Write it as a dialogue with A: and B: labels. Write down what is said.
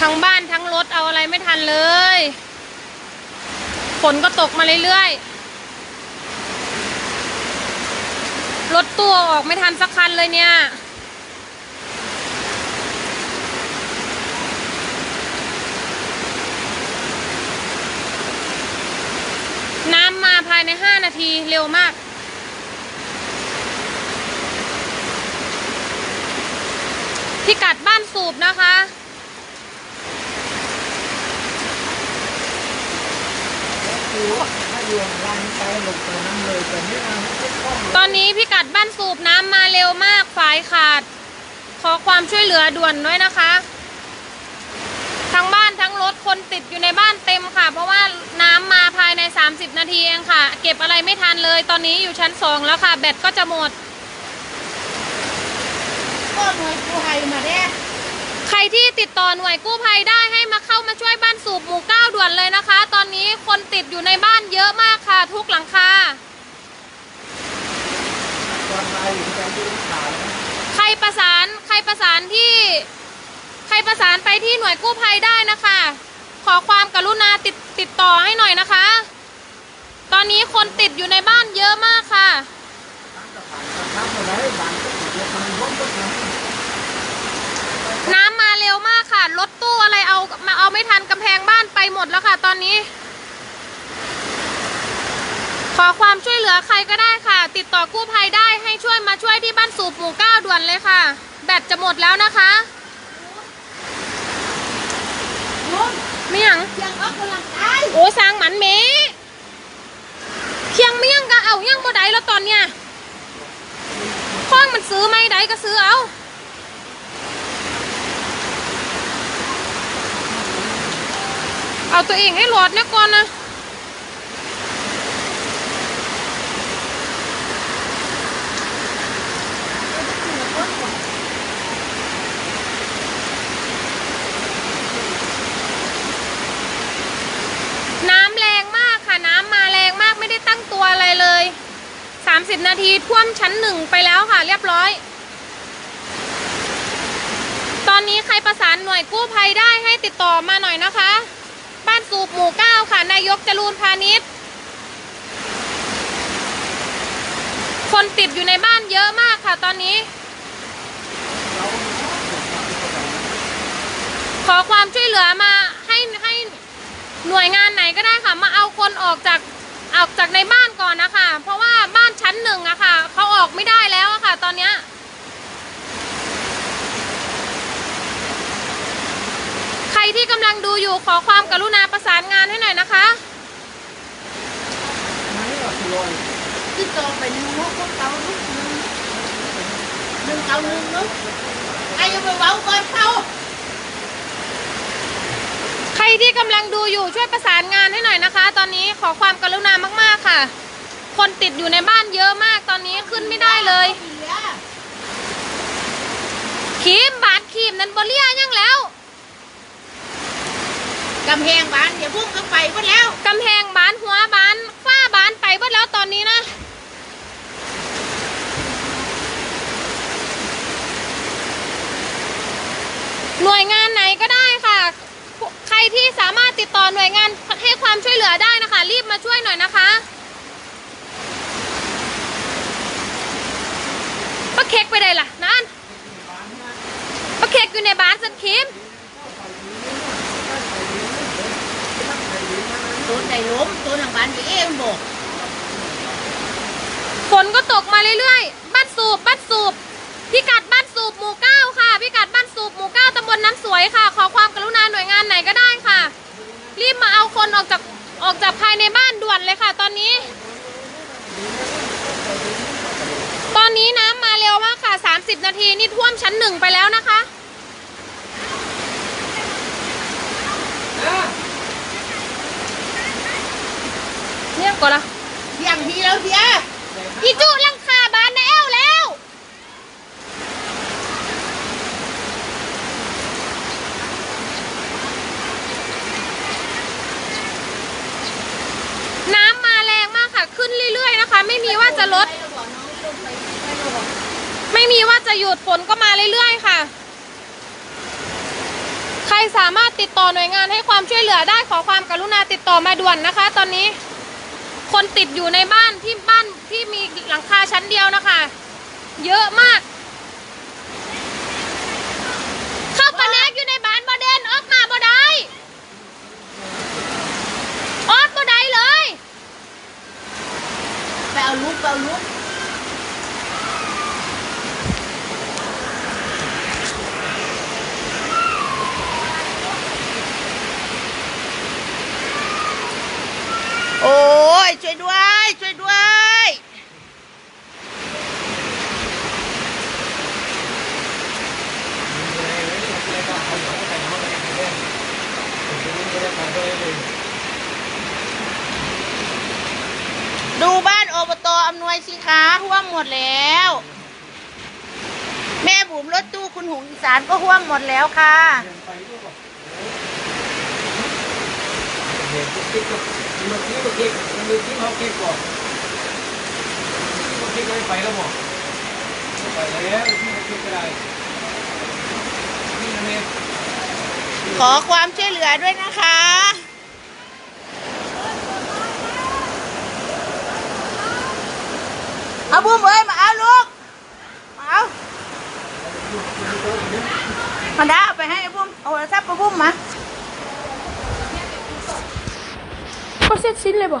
A: ทั้งบ้านทั้งรถเอาอะไรไม่ทันเลย ฝนก็ตกมาเรื่อยๆ รถตู้ออกไม่ทันสักคันเลยเนี่ย น้ำมาภายใน5นาทีเร็วมากพิกัดบ้านสูบนะคะ
B: คือถ้าเรือลางไปหลบตัวน้ำเลยแต่ไม่เอาไม่ต้อง
A: ตอนนี้พิกัดบ้านสูบน้ำมาเร็วมากฝายขาด ขอความช่วยเหลือด่วนด้วยนะคะ ทั้งบ้านทั้งรถคนติดอยู่ในบ้านเต็มค่ะ เพราะว่าน้ำมาภายใน 30 นาทีเองค่ะ เก็บอะไรไม่ทันเลย ตอนนี้อยู่ชั้น2แล้วค่ะ แบตก็จะหมด
C: ก็หน่วยกู้ภัยมาแด้
A: ใครที่ติดต่อหน่วยกู้ภัยได้ให้มาเข้ามาช่วยบ้าน อยู่ในบ้านเยอะมากค่ะ ทุกหลังคาใครประสานใครประสานที่ ใครประสานไปที่หน่วยกู้ภัยได้นะคะ ขอความกรุณาติดติดต่อให้หน่อยนะคะ ตอนนี้คนติดอยู่ในบ้านเยอะมากค่ะ
B: น้ำมา
A: เร็วมากค่ะ รถตู้อะไรเอามาเอาไม่ทันกำแพงบ้านไปหมดแล้วค่ะ ตอนนี้ ขอความช่วยเหลือใครก็ได้ค่ะ ติดต่อกู้ภัยได้ให้ช่วยมาช่วยที่บ้านสูบหมู่เก้าด่วนเลยค่ะ แบตจะหมดแล้วนะคะ
C: ลุง
A: ไม่หยัง
C: เสียงออกกำลังกาย
A: โอ้สร้างหมันเมเคียงเมี่ยงก็เอายังบ่ได้แล้วตอนเนี้ยข้องมันซื้อไม่ได้ก็ซื้อเอาเอาตัวเองให้รอดเนี่ยก่อนนะ น้ำแรงมากค่ะ น้ำมาแรงมากไม่ได้ตั้งตัวอะไรเลย 30 นาทีท่วมชั้นหนึ่งไปแล้วค่ะ เรียบร้อย ตอนนี้ใครประสานหน่วยกู้ภัยได้ให้ติดต่อมาหน่อยนะคะ บ้านสูบหมู่เก้าค่ะนายกจรูนพาณิชย์คนติดอยู่ในบ้านเยอะมากค่ะตอนนี้ ขอความช่วยเหลือมาให้ให้หน่วยงานไหนก็ได้ค่ะ มาเอาคนออกจาก ออกจากในบ้านก่อนนะคะ เพราะว่าบ้านชั้นหนึ่งอะค่ะเขาออกไม่ได้แล้วอะค่ะ ตอนเนี้ยใครที่กำลังดูอยู่ขอความกรุณาประสานงานให้หน่อยนะคะ
B: ไม่หรอกลอย
C: ติดต่อไปหนึ่งหัว
A: รที่กำลังดูอยู่ช่วยประสานงานให้หน่อยนะคะ ตอนนี้ขอความกรุณามากๆค่ะ คนติดอยู่ในบ้านเยอะมากตอนนี้ขึ้นไม่ได้เลย
C: อีเหลือ
A: ขีมบาดขีมนั้นบเลียยังแล้ว
C: กำแพงบ้านเดี๋ยวพุ่งก็ไปหมดแล้ว
A: กำแพงบานหัวบานฝ้าบานไปหมดแล้วตอนนี้นะหน่วยงานไหนก็ได้ มาช่วยหน่อยนะคะป้าเค้กไปได้ล่ะนั่นป้าเค้กอยู่ในบ้านสันคิม
C: ตัวไหนล้มตัวหนังบ้านพี่เองบอก
A: ฝนก็ตกมาเรื่อยๆ บ้านสูบบ้านสูบพิกัดบ้านสูบหมู่เก้าค่ะพิกัดบ้านสูบหมู่เก้าตำบลน้ำสวยค่ะ ขอความกรุณาหน่วยงานไหนก็ได้ค่ะ รีบมาเอาคนออกจาก ออกจากภายในบ้านด่วนเลยค่ะ ตอนนี้ ตอนนี้น้ำมาเร็วมากค่ะ 30 นาทีนี่ท่วมชั้นหนึ่งไปแล้วนะคะเนี่ยก่อนละ
C: เสียงทีแล้วเสีย
A: อีจุลังคาบานแอวแล้ว น้ำมาแรงมากค่ะ ขึ้นเรื่อยๆนะคะ ไม่มีว่าจะลด ไม่มีว่าจะหยุดฝนก็มาเรื่อยๆค่ะ ใครสามารถติดต่อหน่วยงานให้ความช่วยเหลือได้ขอความกรุณาติดต่อมาด่วนนะคะ ตอนนี้ คนติดอยู่ในบ้านที่บ้านที่มีหลังคาชั้นเดียวนะคะ เยอะมาก เข้ากระแนกอยู่ในบ้านบ่เด่นออกมาบ่ได้ออกบ่ได้เลย
C: ไปเอาลูกไปเอาลูก โอ้ยช่วยด้วย ช่วยด้วย ดูบ้านอบตอำน วยสิคะห่วมหมดแล้ว แม่บุ๋มรถตู้คุณหงอีสานก็ห่วมหมดแล้วค่ะ
B: เห็นทุกทิศมันมีทุกทิศมันมีที่เขาเก็บก่อนทุกทิศไปแล้วหมดไปแล้วที่เขาเก็บก็ได้นี่นะ
C: ขอความช่วยเหลือด้วยนะคะ เอาบุ้มเอ้ยมาเอาลูก มาเอามาด้าไปให้ไอ้บุ้มเอาโทรศัพท์ไปบุ้มมา
A: ก็เสร็จสิ้นเลยบ่